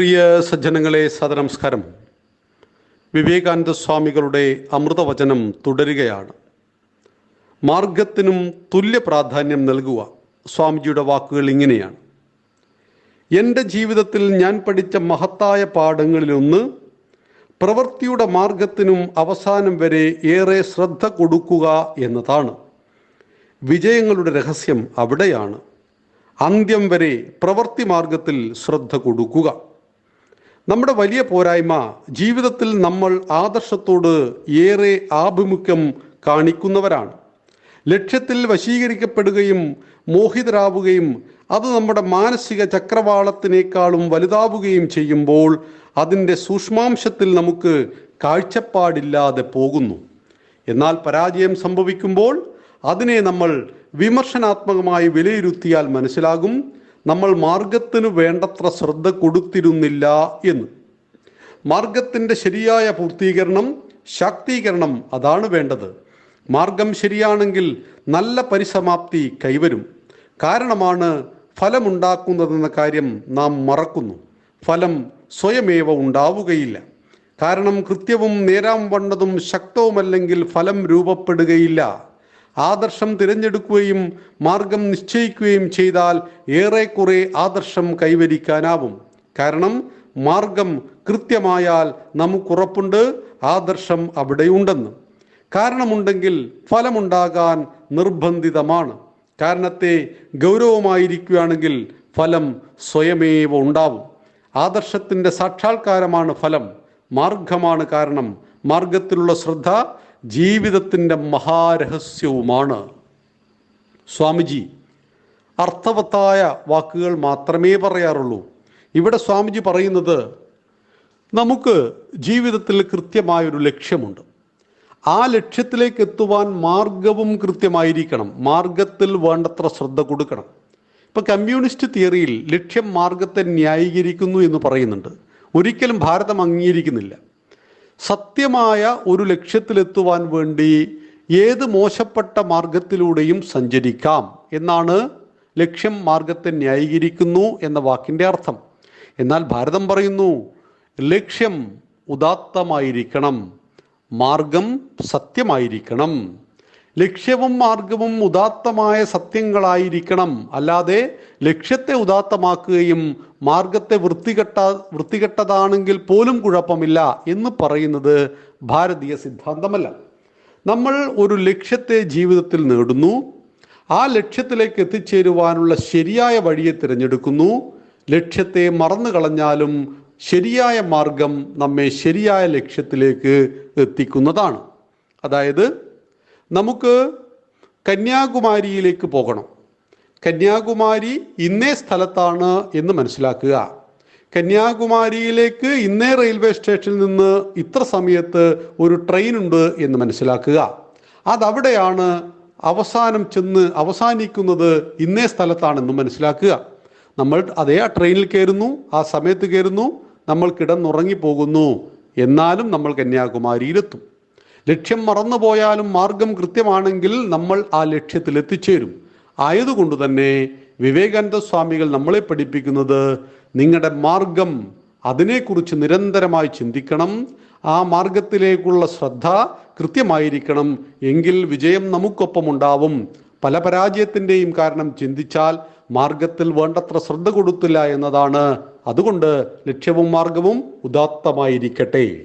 പ്രിയ സജ്ജനങ്ങളെ സദനമസ്കാരം. വിവേകാനന്ദ സ്വാമികളുടെ അമൃതവചനം തുടരുകയാണ്. മാർഗത്തിനും തുല്യ പ്രാധാന്യം നൽകുക സ്വാമിജിയുടെ വാക്കുകൾ ഇങ്ങനെയാണ്. എന്റെ ജീവിതത്തിൽ ഞാൻ പഠിച്ച മഹത്തായ പാഠങ്ങളിലൊന്ന് പ്രവൃത്തിയുടെ മാർഗത്തിനും അവസാനം വരെ ഏറെ ശ്രദ്ധ കൊടുക്കുക എന്നതാണ്. വിജയങ്ങളുടെ രഹസ്യം അവിടെയാണ്. അന്ത്യം വരെ പ്രവൃത്തി മാർഗത്തിൽ ശ്രദ്ധ കൊടുക്കുക. നമ്മുടെ വലിയ പോരായ്മ ജീവിതത്തിൽ നമ്മൾ ആദർശത്തോട് ഏറെ ആഭിമുഖ്യം കാണിക്കുന്നവരാണ്. ലക്ഷ്യത്തിൽ വശീകരിക്കപ്പെടുകയും മോഹിതരാവുകയും അത് നമ്മുടെ മാനസിക ചക്രവാളത്തിനേക്കാളും വലുതാവുകയും ചെയ്യുമ്പോൾ അതിന്റെ സൂക്ഷ്മാംശത്തിൽ നമുക്ക് കാഴ്ചപ്പാടില്ലാതെ പോകുന്നു. എന്നാൽ പരാജയം സംഭവിക്കുമ്പോൾ അതിനെ നമ്മൾ വിമർശനാത്മകമായി വിലയിരുത്തിയാൽ മനസ്സിലാകും. നമ്മൾ മാർഗത്തിന് വേണ്ടത്ര ശ്രദ്ധ കൊടുത്തിരുന്നില്ല എന്ന്. മാർഗത്തിന്റെ ശരിയായ പൂർത്തീകരണം ശാക്തീകരണം അതാണ് വേണ്ടത്. മാർഗം ശരിയാണെങ്കിൽ നല്ല പരിസമാപ്തി കൈവരും. കാരണമാണ് ഫലമുണ്ടാക്കുന്നതെന്ന കാര്യം നാം മറക്കുന്നു. ഫലം സ്വയമേവ ഉണ്ടാവുകയില്ല. കാരണം കൃത്യവും നേരാം വണ്ണതും ശക്തവുമല്ലെങ്കിൽ ഫലം രൂപപ്പെടുകയില്ല. ആദർശം തിരഞ്ഞെടുക്കുകയും മാർഗം നിശ്ചയിക്കുകയും ചെയ്താൽ ഏറെക്കുറെ ആദർശം കൈവരിക്കാനാവും. കാരണം മാർഗം കൃത്യമായാൽ നമുക്കുറപ്പുണ്ട് ആദർശം അവിടെയുണ്ടെന്ന്. കാരണമുണ്ടെങ്കിൽ ഫലമുണ്ടാകാൻ നിർബന്ധിതമാണ്. കാരണത്തെ ഗൗരവമായിരിക്കുകയാണെങ്കിൽ ഫലം സ്വയമേവ ഉണ്ടാവും. ആദർശത്തിന്റെ സാക്ഷാത്കാരമാണ് ഫലം. മാർഗമാണ് കാരണം മാർഗത്തിലുള്ള ശ്രദ്ധ ജീവിതത്തിന്റെ മഹാരഹസ്യവുമാണ് സ്വാമിജി. അർത്ഥവത്തായ വാക്കുകൾ മാത്രമേ പറയാറുള്ളൂ. ഇവിടെ സ്വാമിജി പറയുന്നത് നമുക്ക് ജീവിതത്തിൽ കൃത്യമായൊരു ലക്ഷ്യമുണ്ട്. ആ ലക്ഷ്യത്തിലേക്ക് എത്തുവാൻ മാർഗവും കൃത്യമായിരിക്കണം. മാർഗത്തിൽ വേണ്ടത്ര ശ്രദ്ധ കൊടുക്കണം. ഇപ്പം കമ്മ്യൂണിസ്റ്റ് തിയറിയിൽ ലക്ഷ്യം മാർഗത്തെ ന്യായീകരിക്കുന്നു എന്ന് പറയുന്നുണ്ട്. ഒരിക്കലും ഭാരതം അംഗീകരിക്കുന്നില്ല. സത്യമായ ഒരു ലക്ഷ്യത്തിലെത്തുവാൻ വേണ്ടി ഏത് മോശപ്പെട്ട മാർഗത്തിലൂടെയും സഞ്ചരിക്കാം എന്നാണ് ലക്ഷ്യം മാർഗത്തെ ന്യായീകരിക്കുന്നു എന്ന വാക്കിന്റെ അർത്ഥം. എന്നാൽ ഭാരതം പറയുന്നു ലക്ഷ്യം ഉദാത്തമായിരിക്കണം മാർഗം സത്യമായിരിക്കണം. ലക്ഷ്യവും മാർഗവും ഉദാത്തമായ സത്യങ്ങളായിരിക്കണം. അല്ലാതെ ലക്ഷ്യത്തെ ഉദാത്തമാക്കുകയും മാർഗത്തെ വൃത്തികെട്ട വൃത്തികെട്ടതാണെങ്കിൽ പോലും കുഴപ്പമില്ല എന്ന് പറയുന്നത് ഭാരതീയ സിദ്ധാന്തമല്ല. നമ്മൾ ഒരു ലക്ഷ്യത്തെ ജീവിതത്തിൽ നേടുന്നു. ആ ലക്ഷ്യത്തിലേക്ക് എത്തിച്ചേരുവാനുള്ള ശരിയായ വഴിയെ തിരഞ്ഞെടുക്കുന്നു. ലക്ഷ്യത്തെ മറന്നു കളഞ്ഞാലും ശരിയായ മാർഗം നമ്മെ ശരിയായ ലക്ഷ്യത്തിലേക്ക് എത്തിക്കുന്നതാണ്. അതായത് നമുക്ക് കന്യാകുമാരിയിലേക്ക് പോകണം. കന്യാകുമാരി ഇന്നേ സ്ഥലത്താണ് എന്ന് മനസ്സിലാക്കുക. കന്യാകുമാരിയിലേക്ക് ഇന്നേ റെയിൽവേ സ്റ്റേഷനിൽ നിന്ന് ഇത്ര സമയത്ത് ഒരു ട്രെയിൻ ഉണ്ട് എന്ന് മനസ്സിലാക്കുക. അതവിടെയാണ് അവസാനം ചെന്ന് അവസാനിക്കുന്നത് ഇന്നേ സ്ഥലത്താണെന്ന് മനസ്സിലാക്കുക. നമ്മൾ അതേ ആ ട്രെയിനിൽ കയറുന്നു ആ സമയത്ത് കയറുന്നു നമ്മൾ കിടന്നുറങ്ങി പോകുന്നു എന്നാലും നമ്മൾ കന്യാകുമാരിയിലെത്തും. ലക്ഷ്യം മറന്നുപോയാലും മാർഗം കൃത്യമാണെങ്കിൽ നമ്മൾ ആ ലക്ഷ്യത്തിൽ എത്തിച്ചേരും. ആയതുകൊണ്ട് തന്നെ വിവേകാനന്ദ സ്വാമികൾ നമ്മളെ പഠിപ്പിക്കുന്നത് നിങ്ങളുടെ മാർഗം അതിനെക്കുറിച്ച് നിരന്തരമായി ചിന്തിക്കണം. ആ മാർഗത്തിലേക്കുള്ള ശ്രദ്ധ കൃത്യമായിരിക്കണം. എങ്കിൽ വിജയം നമുക്കൊപ്പം ഉണ്ടാവും. പല പരാജയത്തിന്റെയും കാരണം ചിന്തിച്ചാൽ മാർഗത്തിൽ വേണ്ടത്ര ശ്രദ്ധ കൊടുത്തില്ല എന്നതാണ്. അതുകൊണ്ട് ലക്ഷ്യവും മാർഗവും ഉദാത്തമായിരിക്കട്ടെ.